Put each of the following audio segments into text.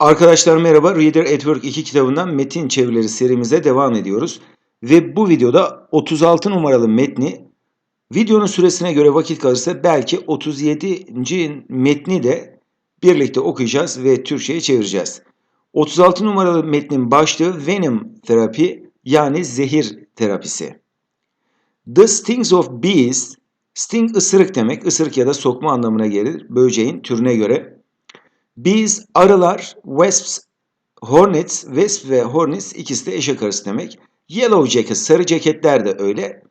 Arkadaşlar merhaba. Reader at Work 2 kitabından metin çevirileri serimize devam ediyoruz. Ve bu videoda 36 numaralı metni videonun süresine göre vakit kalırsa belki 37. metni de birlikte okuyacağız ve Türkçe'ye çevireceğiz. 36 numaralı metnin başlığı Venom terapi yani zehir terapisi. The stings of bees, sting ısırık demek, ısırık ya da sokma anlamına gelir böceğin türüne göre. Bees, arılar, wasps, hornets, wasp ve hornets ikisi de eşek arısı demek. Yellow jacket, sarı ceketler de öyle.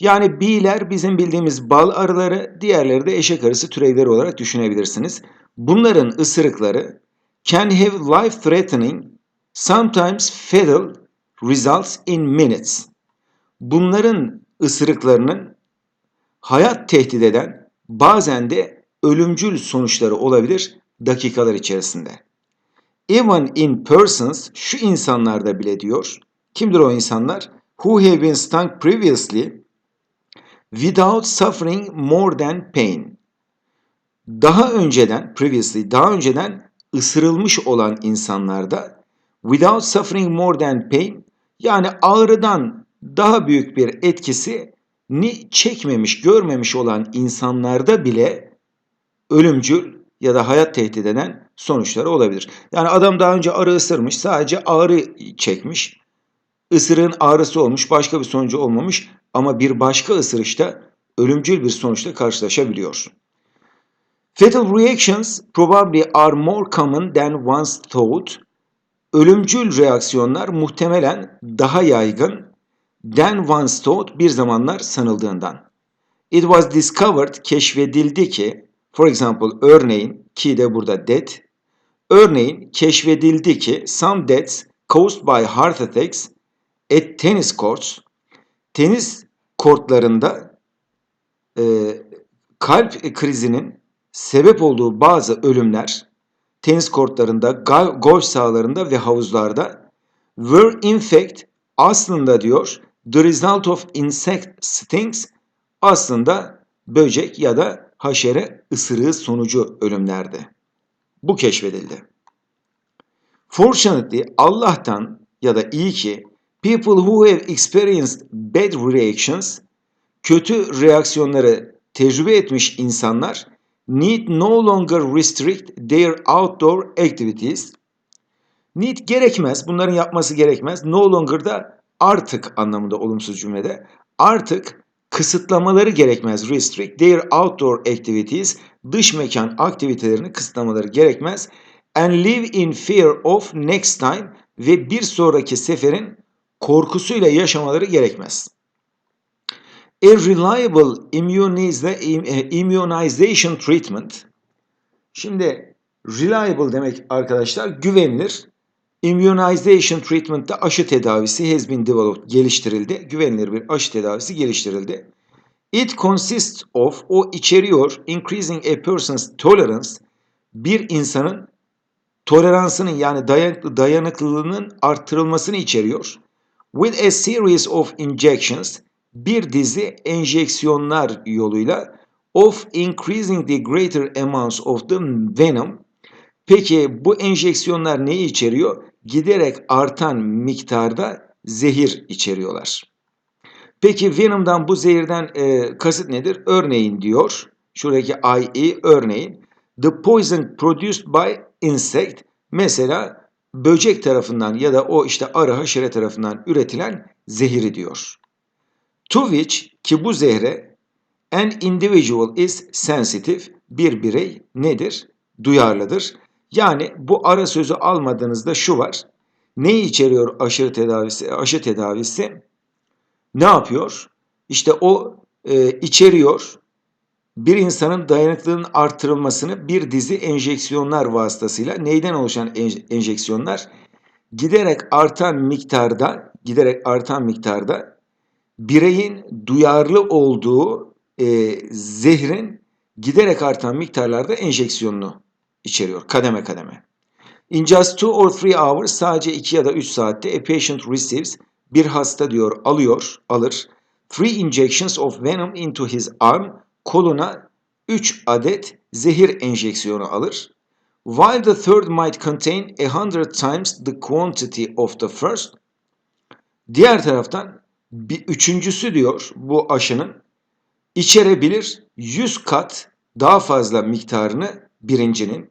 Yani bee'ler bizim bildiğimiz bal arıları, diğerleri de eşek arısı türevleri olarak düşünebilirsiniz. Bunların ısırıkları can have life threatening, sometimes fatal results in minutes. Bunların ısırıklarının hayat tehdit eden bazen de ölümcül sonuçları olabilir dakikalar içerisinde. Even in persons, şu insanlarda bile diyor. Kimdir o insanlar? Who have been stung previously without suffering more than pain. Daha önceden, previously, daha önceden ısırılmış olan insanlarda without suffering more than pain yani ağrıdan daha büyük bir etkisi ni çekmemiş, görmemiş olan insanlarda bile ölümcül ya da hayat tehdit eden sonuçları olabilir. Yani adam daha önce arı ısırmış, sadece ağrı çekmiş. Isırığın ağrısı olmuş, başka bir sonucu olmamış ama bir başka ısırışta ölümcül bir sonuçla karşılaşabiliyor. Fatal reactions probably are more common than once thought. Ölümcül reaksiyonlar muhtemelen daha yaygın than once thought bir zamanlar sanıldığından. It was discovered, keşfedildi ki, for example, örneğin, ki de burada death, örneğin keşfedildi ki some deaths caused by heart attacks at tennis courts, tenis kortlarında e, kalp krizinin sebep olduğu bazı ölümler tenis kortlarında, golf sahalarında ve havuzlarda were in fact aslında diyor the result of insect stings aslında böcek ya da haşere ısırığı sonucu ölümlerdi. Bu keşfedildi. Fortunately Allah'tan ya da iyi ki people who have experienced bad reactions kötü reaksiyonları tecrübe etmiş insanlar need no longer restrict their outdoor activities. Need gerekmez, bunların yapması gerekmez. No longer da artık anlamında olumsuz cümlede. Artık kısıtlamaları gerekmez. Restrict their outdoor activities, dış mekan aktivitelerini kısıtlamaları gerekmez. And live in fear of next time ve bir sonraki seferin korkusuyla yaşamaları gerekmez. A reliable immunization treatment. Şimdi reliable demek arkadaşlar güvenilir. Immunization treatment'ta aşı tedavisi has been developed, geliştirildi. Güvenilir bir aşı tedavisi geliştirildi. It consists of, o içeriyor, increasing a person's tolerance, bir insanın toleransının yani dayanıklılığının arttırılmasını içeriyor. With a series of injections, bir dizi enjeksiyonlar yoluyla of increasing the greater amounts of the venom. Peki bu enjeksiyonlar neyi içeriyor? Giderek artan miktarda zehir içeriyorlar. Peki Venom'dan bu zehirden e, kasıt nedir? Örneğin diyor, şuradaki IE örneğin, the poison produced by insect, mesela böcek tarafından ya da o işte arı haşere tarafından üretilen zehiri diyor. To which ki bu zehre an individual is sensitive bir birey nedir? Duyarlıdır. Yani bu ara sözü almadığınızda şu var. Ne içeriyor aşı tedavisi? Aşı tedavisi ne yapıyor? İşte o e, içeriyor bir insanın dayanıklılığının artırılmasını bir dizi enjeksiyonlar vasıtasıyla neyden oluşan enjeksiyonlar? Giderek artan miktarda, giderek artan miktarda bireyin duyarlı olduğu e, zehrin giderek artan miktarlarda enjeksiyonunu içeriyor kademe kademe. In just two or three hours sadece 2 ya da 3 saatte a patient receives bir hasta diyor alıyor, alır. Three injections of venom into his arm koluna 3 adet zehir enjeksiyonu alır. While the third might contain a hundred times the quantity of the first. Diğer taraftan bir üçüncüsü diyor bu aşının içerebilir 100 kat daha fazla miktarını birincinin.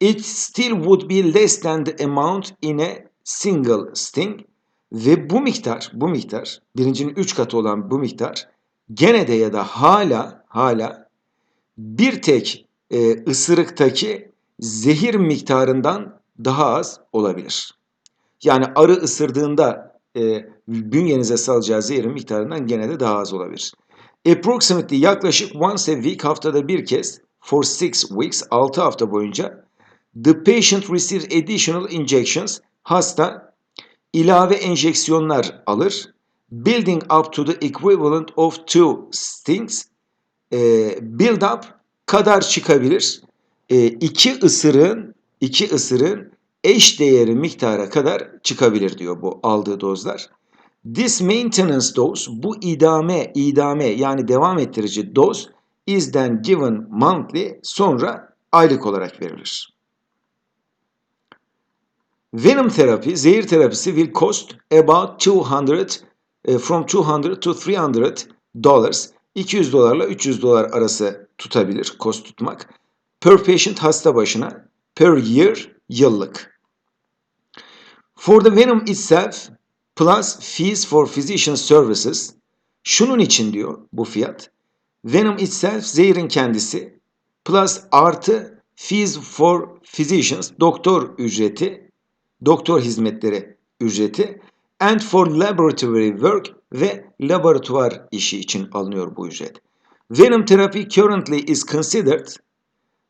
It still would be less than the amount in a single sting. Ve bu miktar, bu miktar, birincinin 3 katı olan bu miktar gene de ya da hala, hala bir tek e, ısırıktaki zehir miktarından daha az olabilir. Yani arı ısırdığında e, bünyenize salacağı zehirin miktarından gene de daha az olabilir. Approximately yaklaşık once a week haftada bir kez for six weeks 6 hafta boyunca the patient receives additional injections hasta ilave enjeksiyonlar alır building up to the equivalent of two stings e, build up kadar çıkabilir. E, iki ısırığın iki ısırığın eş değeri miktara kadar çıkabilir diyor bu aldığı dozlar. This maintenance dose, bu idame, idame yani devam ettirici doz is then given monthly, sonra aylık olarak verilir. Venom terapi, zehir terapisi will cost about 200 e, from 200 to 300 dollars. 200 dolarla 300 dolar arası tutabilir, cost tutmak. Per patient hasta başına, per year yıllık. For the venom itself, plus fees for physician services. Şunun için diyor bu fiyat. Venom itself zehirin kendisi plus artı fees for physicians doktor ücreti, doktor hizmetleri ücreti and for laboratory work ve laboratuvar işi için alınıyor bu ücret. Venom therapy currently is considered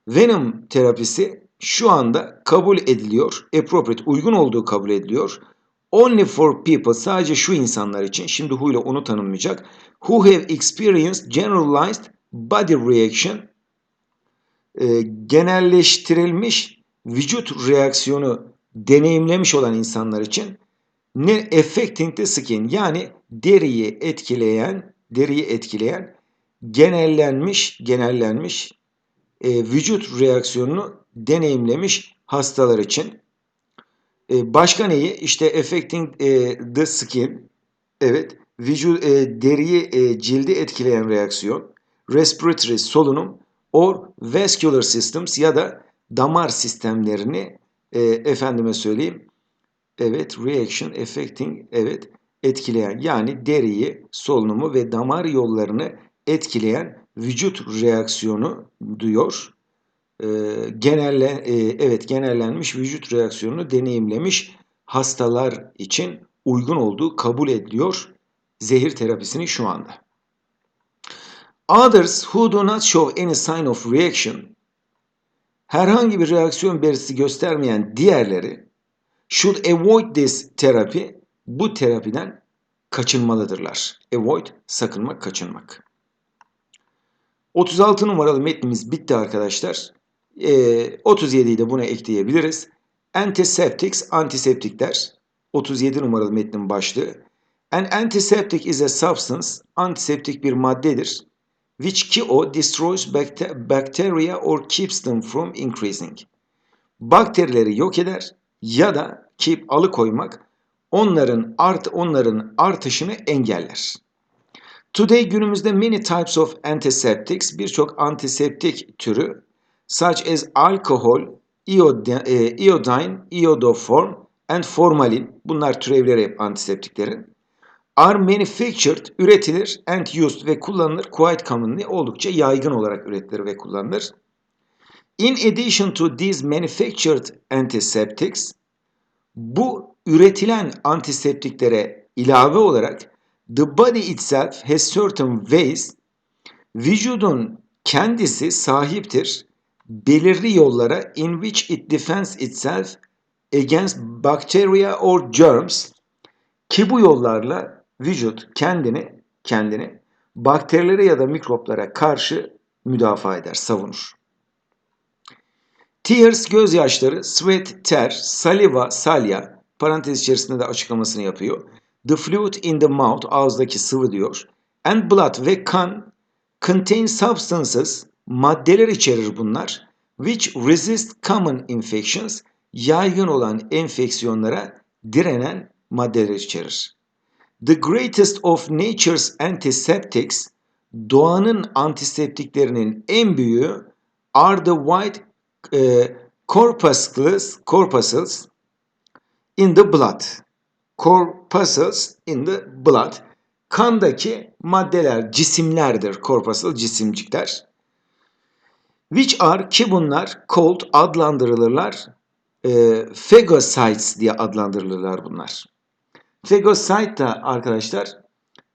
Venom terapisi şu anda kabul ediliyor, appropriate, uygun olduğu kabul ediliyor Only for people sadece şu insanlar için şimdi who ile onu tanımlayacak. Who have experienced generalized body reaction e, genelleştirilmiş vücut reaksiyonu deneyimlemiş olan insanlar için ne affecting the skin yani deriyi etkileyen deriyi etkileyen genellenmiş genellenmiş e, vücut reaksiyonunu deneyimlemiş hastalar için e, başka neyi? İşte affecting e, the skin. Evet. Vücut, e, deriyi, e, cildi etkileyen reaksiyon. Respiratory solunum or vascular systems ya da damar sistemlerini e, efendime söyleyeyim. Evet, reaction affecting evet etkileyen yani deriyi, solunumu ve damar yollarını etkileyen vücut reaksiyonu diyor e, genelle evet genellenmiş vücut reaksiyonunu deneyimlemiş hastalar için uygun olduğu kabul ediliyor zehir terapisini şu anda. Others who do not show any sign of reaction herhangi bir reaksiyon belirtisi göstermeyen diğerleri should avoid this therapy bu terapiden kaçınmalıdırlar. Avoid sakınmak, kaçınmak. 36 numaralı metnimiz bitti arkadaşlar. E, ee, 37'yi de buna ekleyebiliriz. Antiseptics, antiseptikler. 37 numaralı metnin başlığı. An antiseptic is a substance, antiseptik bir maddedir. Which ki destroys bacteria or keeps them from increasing. Bakterileri yok eder ya da keep alıkoymak onların art onların artışını engeller. Today günümüzde many types of antiseptics birçok antiseptik türü such as alcohol, iodine, iodoform and formalin. Bunlar türevleri hep antiseptiklerin are manufactured, üretilir and used ve kullanılır. Quite commonly oldukça yaygın olarak üretilir ve kullanılır. In addition to these manufactured antiseptics, bu üretilen antiseptiklere ilave olarak the body itself has certain ways, vücudun kendisi sahiptir belirli yollara in which it defends itself against bacteria or germs ki bu yollarla vücut kendini kendini bakterilere ya da mikroplara karşı müdafaa eder, savunur. Tears gözyaşları, sweat ter, saliva salya parantez içerisinde de açıklamasını yapıyor. The fluid in the mouth ağızdaki sıvı diyor. And blood ve kan contain substances maddeler içerir bunlar. which resist common infections, yaygın olan enfeksiyonlara direnen maddeler içerir. The greatest of nature's antiseptics, doğanın antiseptiklerinin en büyüğü are the white e, corpuscles, corpuscles in the blood. Corpuscles in the blood. Kandaki maddeler, cisimlerdir. Corpuscle cisimcikler. Which are ki bunlar called adlandırılırlar. E, phagocytes diye adlandırılırlar bunlar. Phagocyte da arkadaşlar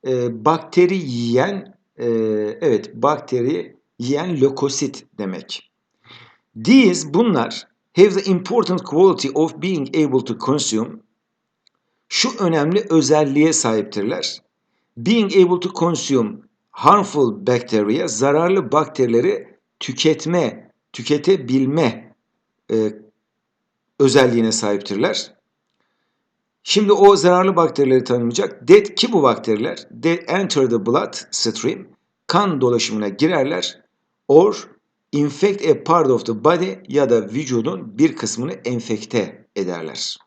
e, bakteri yiyen e, evet bakteri yiyen lökosit demek. These bunlar have the important quality of being able to consume şu önemli özelliğe sahiptirler. Being able to consume harmful bacteria zararlı bakterileri tüketme, tüketebilme e, özelliğine sahiptirler. Şimdi o zararlı bakterileri tanımlayacak. That ki bu bakteriler that enter the blood stream kan dolaşımına girerler or infect a part of the body ya da vücudun bir kısmını enfekte ederler.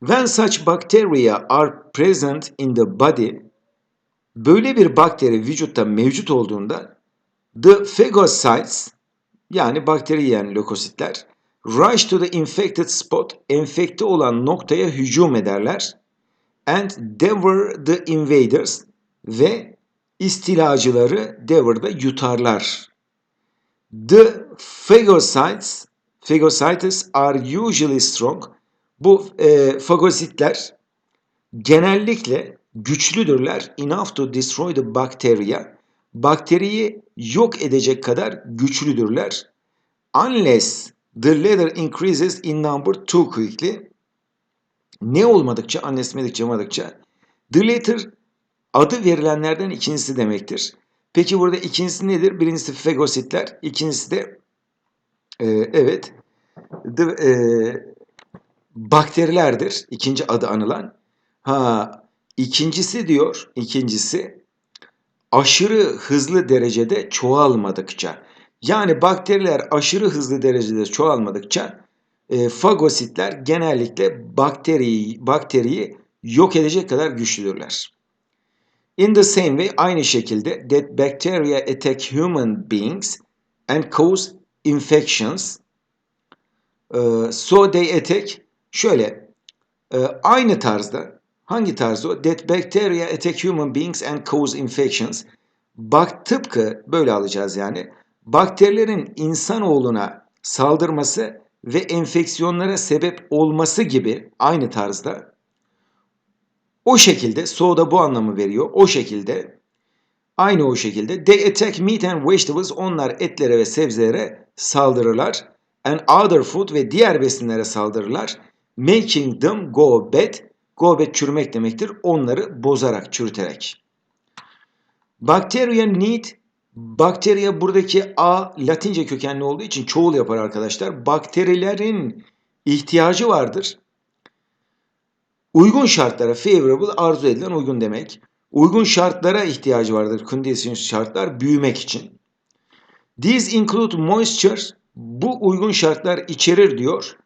When such bacteria are present in the body böyle bir bakteri vücutta mevcut olduğunda the phagocytes yani bakteri yiyen lökositler rush to the infected spot enfekte olan noktaya hücum ederler and devour the invaders ve istilacıları devour'da yutarlar. The phagocytes phagocytes are usually strong. Bu e, fagositler genellikle güçlüdürler enough to destroy the bacteria. Bakteriyi yok edecek kadar güçlüdürler. Unless the latter increases in number too quickly. Ne olmadıkça, unless medikçe olmadıkça. The latter adı verilenlerden ikincisi demektir. Peki burada ikincisi nedir? Birincisi fagositler, ikincisi de e, evet the, e, bakterilerdir. İkinci adı anılan. Ha, ikincisi diyor, ikincisi aşırı hızlı derecede çoğalmadıkça. Yani bakteriler aşırı hızlı derecede çoğalmadıkça e, fagositler genellikle bakteriyi, bakteriyi yok edecek kadar güçlüdürler. In the same way aynı şekilde that bacteria attack human beings and cause infections. Uh, so they attack şöyle uh, aynı tarzda hangi tarz o? That bacteria attack human beings and cause infections. Bak tıpkı böyle alacağız yani. Bakterilerin insanoğluna saldırması ve enfeksiyonlara sebep olması gibi aynı tarzda o şekilde soğuda bu anlamı veriyor. O şekilde aynı o şekilde they attack meat and vegetables onlar etlere ve sebzelere saldırırlar and other food ve diğer besinlere saldırırlar making them go bad bad çürümek demektir. Onları bozarak, çürüterek. Bacteria need Bakteriya buradaki A Latince kökenli olduğu için çoğul yapar arkadaşlar. Bakterilerin ihtiyacı vardır. Uygun şartlara favorable arzu edilen uygun demek. Uygun şartlara ihtiyacı vardır. Conditions şartlar büyümek için. These include moisture. Bu uygun şartlar içerir diyor.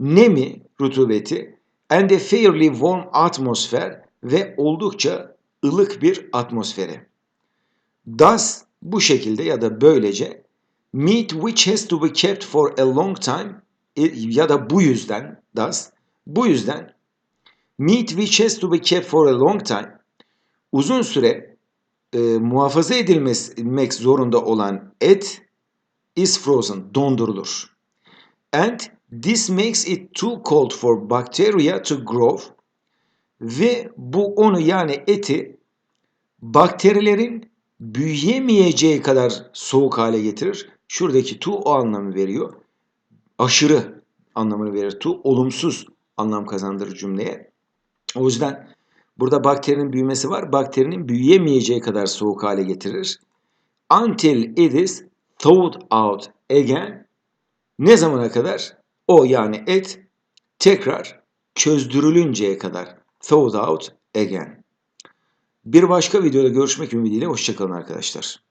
Nemi, rutubeti and a fairly warm atmosphere ve oldukça ılık bir atmosferi. Thus bu şekilde ya da böylece meat which has to be kept for a long time ya da bu yüzden thus bu yüzden meat which has to be kept for a long time uzun süre e, muhafaza edilmek zorunda olan et is frozen dondurulur. And this makes it too cold for bacteria to grow ve bu onu yani eti bakterilerin büyüyemeyeceği kadar soğuk hale getirir. Şuradaki to o anlamı veriyor. Aşırı anlamını verir. To olumsuz anlam kazandırır cümleye. O yüzden burada bakterinin büyümesi var. Bakterinin büyüyemeyeceği kadar soğuk hale getirir. Until it is thawed out again. Ne zamana kadar? O yani et tekrar çözdürülünceye kadar. Thawed out again. Bir başka videoda görüşmek ümidiyle hoşçakalın arkadaşlar.